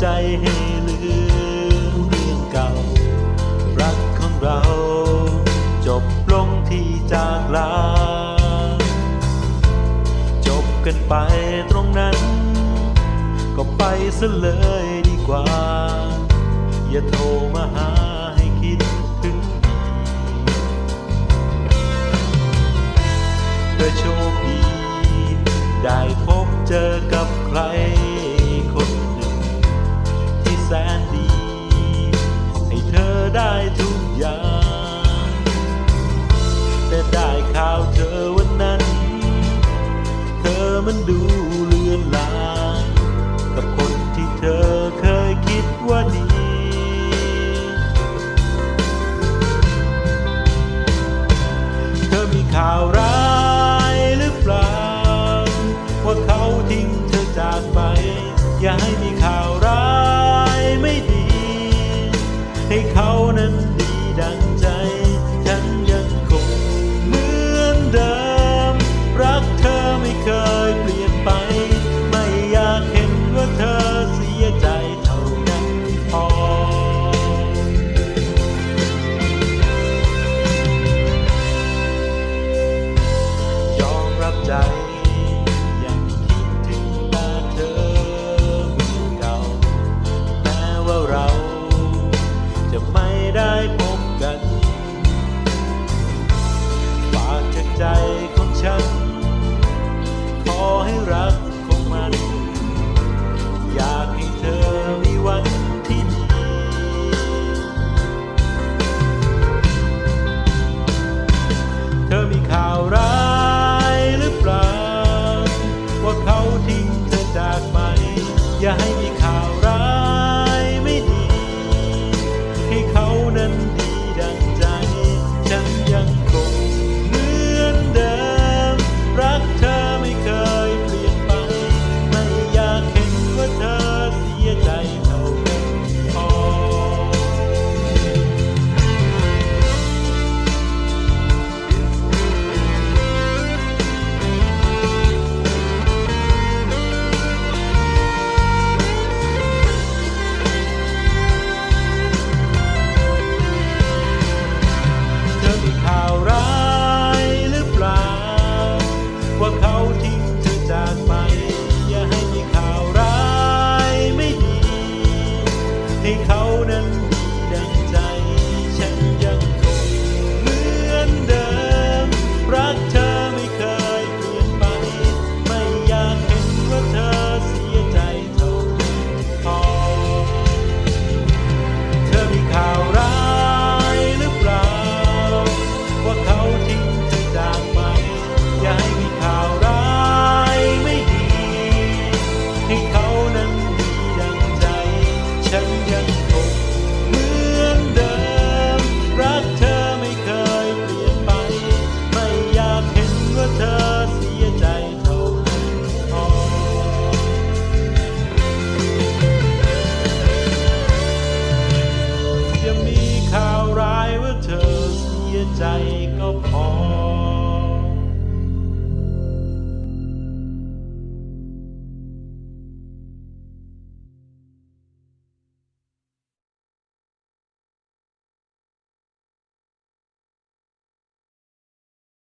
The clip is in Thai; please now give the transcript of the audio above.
ใจให้ลืมเรื่องเก่า รักของเรา จบลงที่จากลา จบกันไปตรงนั้น ก็ไปซะเลยดีกว่า อย่าโทรมาหาให้คิดถึงเธอโชคดี ได้พบเจอกับใคร มันดูเลือนลางกับคนที่เธอเคยคิดว่าดีเธอมีข่าวร้ายหรือเปล่า ว่าเขาทิ้งเธอจากไป อย่าให้มีข่าวร้ายไม่ดี ให้เขานั้นดีดังใจ อ